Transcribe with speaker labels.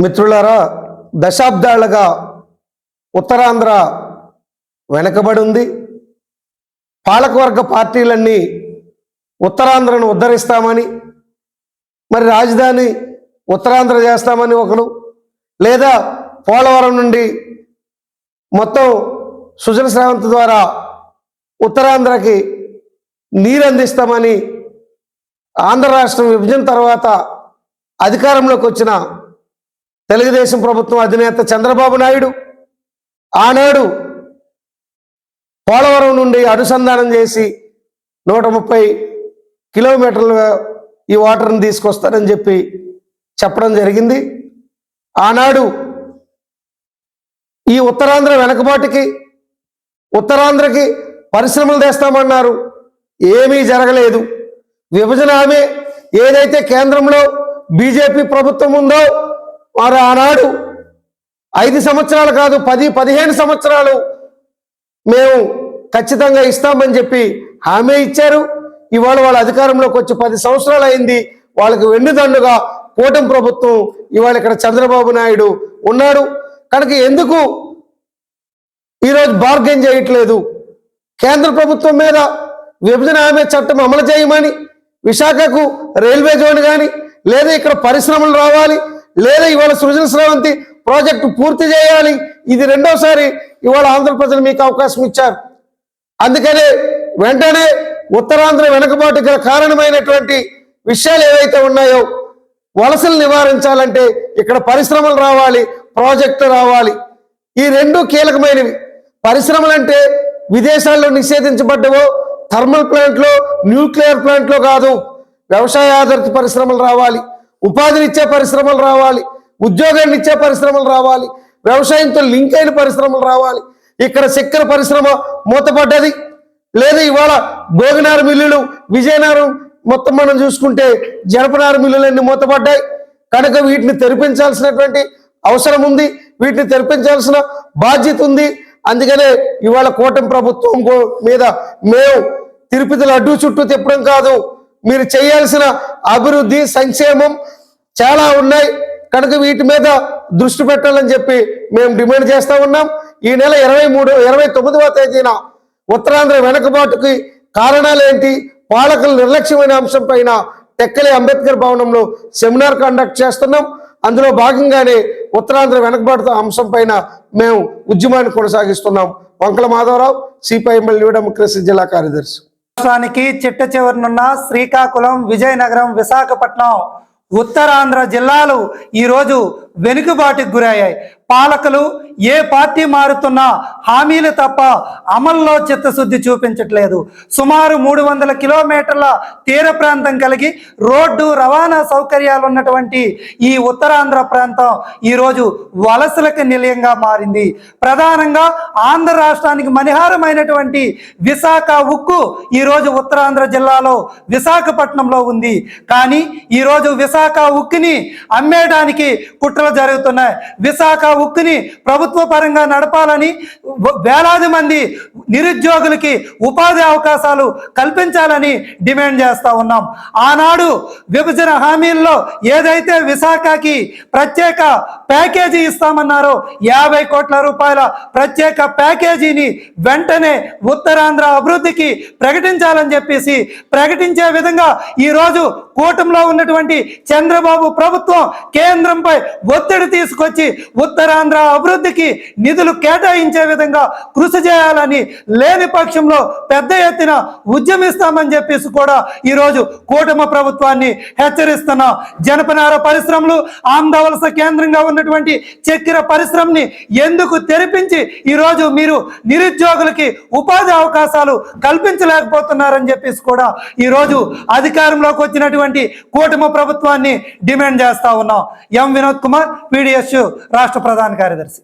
Speaker 1: మిత్రులారా దశాబ్దాలుగా ఉత్తరాంధ్ర వెనకబడి ఉంది పాలకవర్గ పార్టీలన్నీ ఉత్తరాంధ్రను ఉద్ధరిస్తామని మరి రాజధాని ఉత్తరాంధ్ర చేస్తామని ఒకరు లేదా పోలవరం నుండి మొత్తం సుజల శ్రావంతి ద్వారా ఉత్తరాంధ్రకి నీరు అందిస్తామని ఆంధ్ర రాష్ట్రం విభజన తర్వాత అధికారంలోకి వచ్చిన తెలుగుదేశం ప్రభుత్వం అధినేత చంద్రబాబు నాయుడు ఆనాడు పోలవరం నుండి అనుసంధానం చేసి నూట ముప్పై కిలోమీటర్ల ఈ వాటర్ని తీసుకొస్తారని చెప్పి చెప్పడం జరిగింది. ఆనాడు ఈ ఉత్తరాంధ్ర వెనకబాటుకి ఉత్తరాంధ్రకి పరిశ్రమలు తెస్తామన్నారు. ఏమీ జరగలేదు. విభజన హామీ ఏదైతే కేంద్రంలో బీజేపీ ప్రభుత్వం ఉందో వారు ఆనాడు ఐదు సంవత్సరాలు కాదు పది పదిహేను సంవత్సరాలు మేము ఖచ్చితంగా ఇస్తామని చెప్పి హామీ ఇచ్చారు. ఇవాళ వాళ్ళ అధికారంలోకి వచ్చి పది సంవత్సరాలు అయింది. వాళ్ళకి వెన్నుదండుగా కూటమి ప్రభుత్వం ఇవాళ ఇక్కడ చంద్రబాబు నాయుడు ఉన్నాడు కనుక ఎందుకు ఈరోజు బార్గెన్ చేయట్లేదు? కేంద్ర ప్రభుత్వం మీద విభజన హామీ చట్టం అమలు చేయమని విశాఖకు రైల్వే జోన్ కానీ లేదా ఇక్కడ పరిశ్రమలు రావాలి లేదా ఇవాళ సృజన స్రవంతి ప్రాజెక్టు పూర్తి చేయాలి. ఇది రెండోసారి ఇవాళ ఆంధ్ర ప్రజలు మీకు అవకాశం ఇచ్చారు. అందుకనే వెంటనే ఉత్తరాంధ్ర వెనుకబాటు గల కారణమైనటువంటి విషయాలు ఏవైతే ఉన్నాయో వలసలు నివారించాలంటే ఇక్కడ పరిశ్రమలు రావాలి ప్రాజెక్టు రావాలి. ఈ రెండు కీలకమైనవి. పరిశ్రమలు అంటే విదేశాల్లో నిషేధించబడ్డవో థర్మల్ ప్లాంట్లో న్యూక్లియర్ ప్లాంట్లో కాదు. వ్యవసాయ ఆధారిత పరిశ్రమలు రావాలి. ఉపాధినిచ్చే పరిశ్రమలు రావాలి ఉద్యోగాన్ని ఇచ్చే పరిశ్రమలు రావాలి వ్యవసాయంతో లింక్ అయిన పరిశ్రమలు రావాలి. ఇక్కడ చక్కెర పరిశ్రమ మూతపడ్డది. లేదా ఇవాళ భోగినార మిల్లులు విజయనగరం మొత్తం మనం చూసుకుంటే జనపనార మిల్లులన్నీ మూతపడ్డాయి. కనుక వీటిని తెరిపించాల్సినటువంటి అవసరం ఉంది వీటిని తెరిపించాల్సిన బాధ్యత ఉంది. అందుకనే ఇవాళ కూటమి ప్రభుత్వం మీద మేము తిరుపతిలో అడ్డు చుట్టూ తిప్పడం కాదు మీరు చేయాల్సిన అభివృద్ధి సంక్షేమం చాలా ఉన్నాయి. కనుక వీటి మీద దృష్టి పెట్టాలని చెప్పి మేము డిమాండ్ చేస్తా ఉన్నాం. ఈ నెల ఇరవై మూడు ఇరవై తొమ్మిదవ తేదీన ఉత్తరాంధ్ర వెనుకబాటుకి కారణాలు ఏంటి? పాలకుల నిర్లక్ష్యమైన అంశం పైన టెక్కలి అంబేద్కర్ భవనంలో సెమినార్ కండక్ట్ చేస్తున్నాం. అందులో భాగంగానే ఉత్తరాంధ్ర వెనకబాటు అంశం పైన మేము ఉద్యమాన్ని కొనసాగిస్తున్నాం. Vankala Madhavarao CPIML new democracy జిల్లా కార్యదర్శి.
Speaker 2: రాష్ట్రానికి చిట్ట చివరినున్న శ్రీకాకుళం విజయనగరం విశాఖపట్నం ఉత్తరాంధ్ర జిల్లాలు ఈరోజు వెనుకబాటుకు గురయ్యాయి. పాలకులు ఏ పార్టీ మారుతున్నా హామీలు తప్ప అమల్లో చిత్తశుద్ధి చూపించట్లేదు. సుమారు మూడు వందల కిలోమీటర్ల తీర ప్రాంతం కలిగి రోడ్డు రవాణా సౌకర్యాలు ఉన్నటువంటి ఈ ఉత్తరాంధ్ర ప్రాంతం ఈరోజు వలసలకు నిలయంగా మారింది. ప్రధానంగా ఆంధ్ర రాష్ట్రానికి మనిహారమైనటువంటి విశాఖ ఉక్కు ఈరోజు ఉత్తరాంధ్ర జిల్లాలో విశాఖపట్నంలో ఉంది. కానీ ఈరోజు విశాఖ ఉక్కుని అమ్మేయడానికి కుట్రలు జరుగుతున్నాయి. విశాఖ ఉక్కుని ప్రభుత్వ పరంగా నడపాలని వేలాది మంది నిరుద్యోగులకి ఉపాధి అవకాశాలు కల్పించాలని డిమాండ్ చేస్తా ఉన్నాం. ఆనాడు విభజన హామీల్లో ఏదైతే విశాఖకి ప్రత్యేక ప్యాకేజీ ఇస్తామన్నారో యాభై కోట్ల రూపాయల ప్రత్యేక ప్యాకేజీని వెంటనే ఉత్తరాంధ్ర అభివృద్ధికి ప్రకటించాలని చెప్పేసి ప్రకటించే విధంగా ఈరోజు కూటమిలో ఉన్నటువంటి చంద్రబాబు ప్రభుత్వం కేంద్రంపై ఒత్తిడి తీసుకొచ్చి ఉత్తరాంధ్ర అభివృద్ధికి నిధులు కేటాయించే విధంగా కృషి చేయాలని లేని పక్షంలో పెద్ద ఎత్తున ఉద్యమిస్తామని చెప్పేసి కూడా ఈరోజు కూటమి ప్రభుత్వాన్ని హెచ్చరిస్తున్నాం జనపనార పరిశ్రమలు ఆంధ్రవలస కేంద్రంగా ఉన్నటువంటి చక్కెర పరిశ్రమని ఎందుకు తెరిపించి ఈరోజు మీరు నిరుద్యోగులకి ఉపాధి అవకాశాలు కల్పించలేకపోతున్నారని చెప్పేసి కూడా ఈరోజు అధికారంలోకి వచ్చినటువంటి కూటమి ప్రభుత్వాన్ని డిమాండ్ చేస్తా ఉన్నాం. ఎం వినోద్ కుమార్. కుమార్ పీడిఎస్ రాష్ట్ర ప్రధాన కార్యదర్శి.